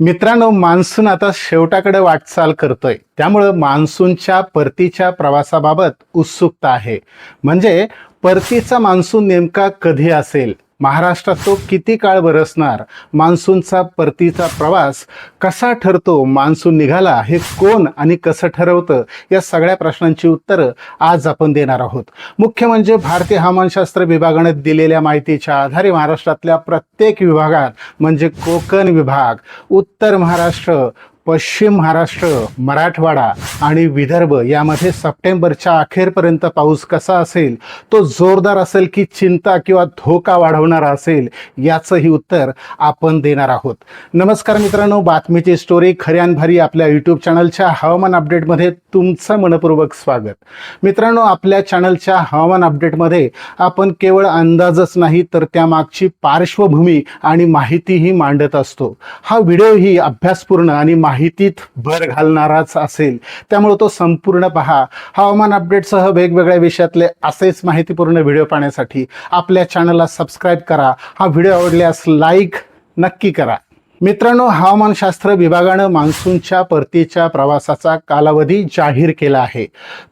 मित्रांनो मान्सून आता शेवटाकडे वाटचाल करतोय. त्यामुळं मान्सूनच्या परतीच्या प्रवासाबाबत उत्सुकता आहे. म्हणजे परतीचा मान्सून नेमका कधी असेल? महाराष्ट्रात तो किती काळ बरसणार? मान्सूनचा परतीचा प्रवास कसा ठरतो? मान्सून निघाला हे कोण आणि कसं ठरवतं? या सगळ्या प्रश्नांची उत्तरं आज आपण देणार आहोत. मुख्य म्हणजे भारतीय हवामानशास्त्र विभागाने दिलेल्या माहितीच्या आधारे महाराष्ट्रातल्या प्रत्येक विभागात म्हणजे कोकण विभाग उत्तर महाराष्ट्र पश्चिम महाराष्ट्र मराठवाडा आणि विदर्भ यामध्ये सप्टेंबरच्या अखेरपर्यंत पाऊस कसा असेल तो जोरदार असेल की चिंता किंवा धोका वाढवणारा असेल याचंही उत्तर आपण देणार आहोत. नमस्कार मित्रांनो बातमीची स्टोरी खऱ्यान भारी आपल्या यूट्यूब चॅनलच्या हवामान अपडेटमध्ये तुमचं मनपूर्वक स्वागत. मित्रांनो आपल्या चॅनलच्या हवामान अपडेटमध्ये आपण केवळ अंदाजच नाही तर त्यामागची पार्श्वभूमी आणि माहितीही मांडत असतो. हा व्हिडिओही अभ्यासपूर्ण आणि माहितीत भर घालणाराच असेल. त्यामुळे तो संपूर्ण पहा. हवामान अपडेटसह वेगवेगळ्या विषयातले असेच माहितीपूर्ण व्हिडिओ पाहण्यासाठी आपल्या चॅनलला सबस्क्राईब करा. हा व्हिडिओ आवडल्यास लाईक नक्की करा. मित्रांनो हवामानशास्त्र विभागानं मान्सूनच्या परतीच्या प्रवासाचा कालावधी जाहीर केला आहे.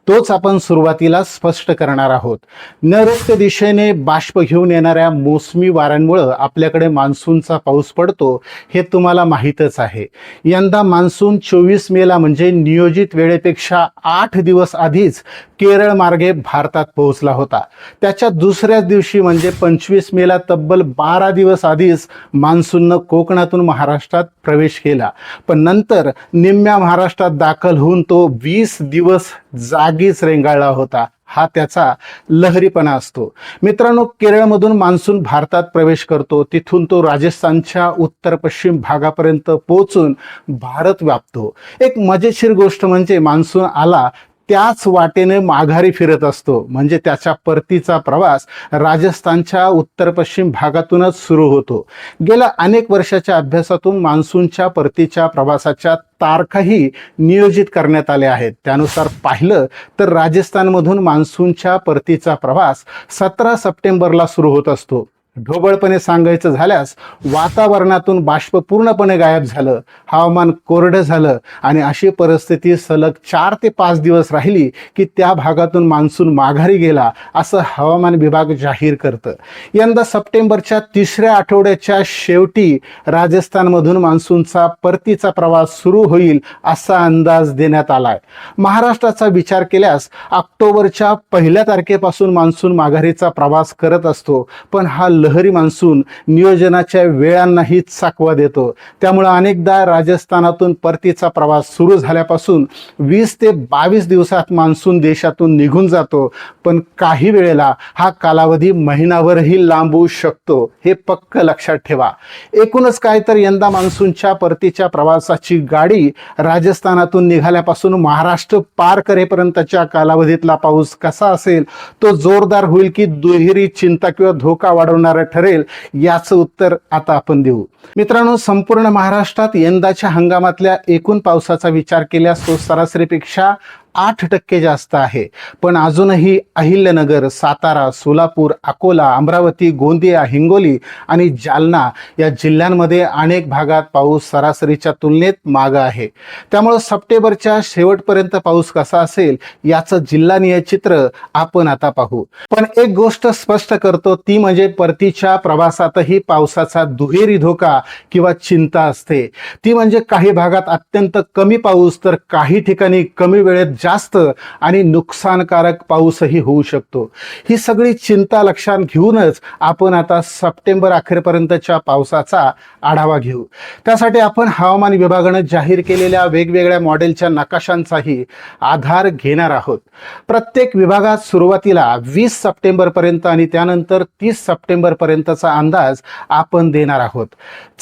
तोच आपण सुरुवातीला स्पष्ट करणार आहोत. नैऋत्य दिशेने बाष्प घेऊन येणाऱ्या मोसमी वाऱ्यांमुळं आपल्याकडे मान्सूनचा पाऊस पडतो हे तुम्हाला माहीतच आहे. यंदा मान्सून चोवीस मेला म्हणजे नियोजित वेळेपेक्षा आठ दिवस आधीच केरळ मार्गे भारतात पोहोचला होता. त्याच्या दुसऱ्याच दिवशी म्हणजे पंचवीस मेला तब्बल बारा दिवस आधीच मान्सूननं कोकणातून महाराष्ट्रात प्रवेश केला. पण नंतर निम्म्या महाराष्ट्रात दाखल होऊन तो वीस दिवस जागीच रेंगाळला होता. हा त्याचा लहरीपणा असतो. मित्रांनो केरळमधून मान्सून भारतात प्रवेश करतो. तिथून तो राजस्थानच्या उत्तर पश्चिम भागापर्यंत पोहोचून भारत व्यापतो. एक मजेशीर गोष्ट म्हणजे मान्सून आला त्याच वाटेने माघारी फिरत असतो. म्हणजे त्याच्या परतीचा प्रवास राजस्थानच्या उत्तर पश्चिम भागातूनच सुरू होतो. गेल्या अनेक वर्षाच्या अभ्यासातून मान्सूनच्या परतीच्या प्रवासाच्या तारखाही नियोजित करण्यात आल्या आहेत. त्यानुसार पाहिलं तर राजस्थानमधून मान्सूनच्या परतीचा प्रवास सतरा सप्टेंबरला सुरू होत असतो. ढोबळपणे सांगायचं झाल्यास वातावरणातून बाष्प पूर्णपणे गायब झालं हवामान कोरडं झालं आणि अशी परिस्थिती सलग चार ते पाच दिवस राहिली की त्या भागातून मान्सून माघारी गेला असं हवामान विभाग जाहीर करतं. यंदा सप्टेंबरच्या तिसऱ्या आठवड्याच्या शेवटी राजस्थानमधून मान्सूनचा परतीचा प्रवास सुरू होईल असा अंदाज देण्यात आलाय. महाराष्ट्राचा विचार केल्यास ऑक्टोबरच्या पहिल्या तारखेपासून मान्सून माघारीचा प्रवास करत असतो पण हा लहरी मान्सून नियोजनाच्या वेळांनाही चाकवा देतो. त्यामुळं अनेकदा राजस्थानातून परतीचा प्रवास सुरू झाल्यापासून वीस ते बावीस दिवसात मान्सून देशातून निघून जातो. पण काही वेळेला हा कालावधी महिनाभरही लांबू शकतो हे पक्क लक्षात ठेवा. एकूणच काय तर यंदा मान्सूनच्या परतीच्या प्रवासाची गाडी राजस्थानातून निघाल्यापासून महाराष्ट्र पार करेपर्यंतच्या कालावधीतला पाऊस कसा असेल तो जोरदार होईल की दुहेरी चिंता किंवा धोका वाढवणार ठरेल याचं उत्तर आता आपण देऊ. मित्रांनो संपूर्ण महाराष्ट्रात यंदाच्या हंगामातल्या एकूण पावसाचा विचार केल्यास तो सरासरीपेक्षा आठ टक्के जास्त आहे. पण अजूनही अहिल्यानगर सातारा सोलापूर अकोला अमरावती गोंदिया हिंगोली आणि जालना या जिल्ह्यांमध्ये अनेक भागात पाऊस सरासरीच्या तुलनेत मागं आहे. त्यामुळं सप्टेंबरच्या शेवटपर्यंत पाऊस कसा असेल याचं जिल्हानिय चित्र आपण आता पाहू. पण एक गोष्ट स्पष्ट करतो ती म्हणजे परतीच्या प्रवासातही पावसाचा दुहेरी धोका किंवा चिंता असते. ती म्हणजे काही भागात अत्यंत कमी पाऊस तर काही ठिकाणी कमी वेळेत जास्त आणि नुकसानकारक पाऊसही होऊ शकतो. ही सगळी चिंता लक्षात घेऊनच आपण आता सप्टेंबर अखेरपर्यंतच्या पावसाचा आढावा घेऊ. त्यासाठी आपण हवामान विभागानं जाहीर केलेल्या वेगवेगळ्या मॉडेलच्या नकाशांचाही आधार घेणार आहोत. प्रत्येक विभागात सुरुवातीला वीस सप्टेंबरपर्यंत आणि त्यानंतर तीस सप्टेंबरपर्यंतचा अंदाज आपण देणार आहोत.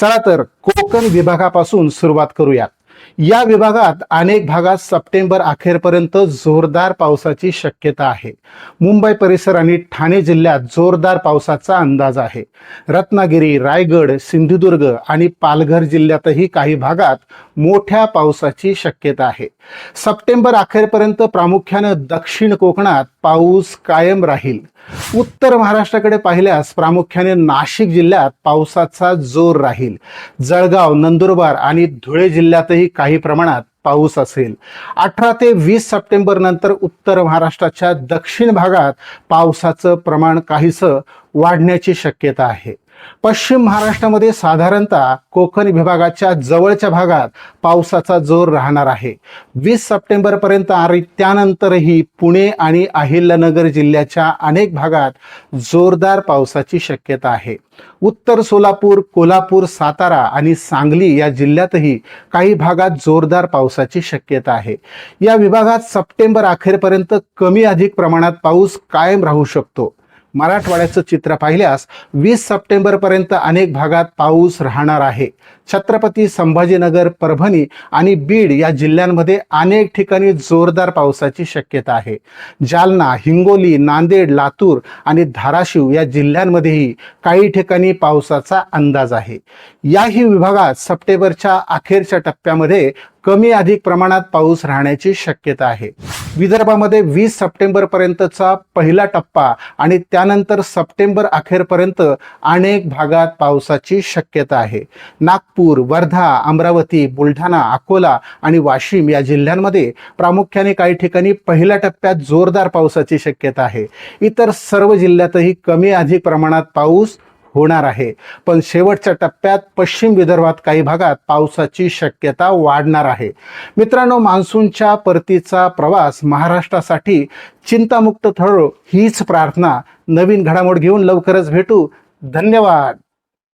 चला तर कोकण विभागापासून सुरुवात करूयात. या विभागात अनेक भागात सप्टेंबर अखेरपर्यंत जोरदार पावसाची शक्यता आहे. मुंबई परिसर आणि ठाणे जिल्ह्यात जोरदार पावसाचा अंदाज आहे. रत्नागिरी रायगड सिंधुदुर्ग आणि पालघर जिल्ह्यातही काही भागात मोठ्या पावसाची शक्यता आहे. सप्टेंबर अखेरपर्यंत प्रामुख्यानं दक्षिण कोकणात पाऊस कायम राहील. उत्तर महाराष्ट्राकडे पाहिल्यास प्रामुख्याने नाशिक जिल्ह्यात पावसाचा जोर राहील. जळगाव नंदुरबार आणि धुळे जिल्ह्यातही काही प्रमाणात पाऊस असेल. अठरा ते वीस सप्टेंबर नंतर उत्तर महाराष्ट्राच्या दक्षिण भागात पावसाचं प्रमाण काहीसं वाढण्याची शक्यता आहे. पश्चिम महाराष्ट्रामध्ये साधारणतः कोकण विभागाच्या जवळच्या भागात पावसाचा जोर राहणार आहे. वीस सप्टेंबर पर्यंत आणि त्यानंतरही पुणे आणि अहिल्यानगर जिल्ह्याच्या अनेक भागात जोरदार पावसाची शक्यता आहे. उत्तर सोलापूर कोल्हापूर सातारा आणि सांगली या जिल्ह्यातही काही भागात जोरदार पावसाची शक्यता आहे. या विभागात सप्टेंबर अखेरपर्यंत कमी अधिक प्रमाणात पाऊस कायम राहू शकतो. मराठवाड्याचं चित्र पाहिल्यास वीस सप्टेंबरपर्यंत अनेक भागात पाऊस राहणार आहे. छत्रपती संभाजीनगर परभणी आणि बीड या जिल्ह्यांमध्ये अनेक ठिकाणी जोरदार पावसाची शक्यता आहे. जालना हिंगोली नांदेड लातूर आणि धाराशिव या जिल्ह्यांमध्येही काही ठिकाणी पावसाचा अंदाज आहे. याही विभागात सप्टेंबरच्या अखेरच्या टप्प्यामध्ये कमी अधिक प्रमाणात पाऊस राहण्याची शक्यता आहे. विदर्भामध्ये वीस सप्टेंबर पर्यंतचा पहिला टप्पा आणि त्यानंतर सप्टेंबर अखेरपर्यंत अनेक भागात पावसाची शक्यता आहे. नागपूर वर्धा अमरावती बुलढाणा अकोला आणि वाशिम या जिल्ह्यांमध्ये प्रामुख्याने काही ठिकाणी पहिल्या टप्प्यात जोरदार पावसाची शक्यता आहे. इतर सर्व जिल्ह्यातही कमी अधिक प्रमाणात पाऊस होणार आहे. पण शेवटच्या टप्प्यात पश्चिम विदर्भात काही भागात पावसाची शक्यता वाढणार आहे. मित्रांनो मान्सूनच्या परतीचा प्रवास महाराष्ट्रासाठी चिंतामुक्त ठरो हीच प्रार्थना नवीन घडामोड घेऊन लवकरच भेटू. धन्यवाद.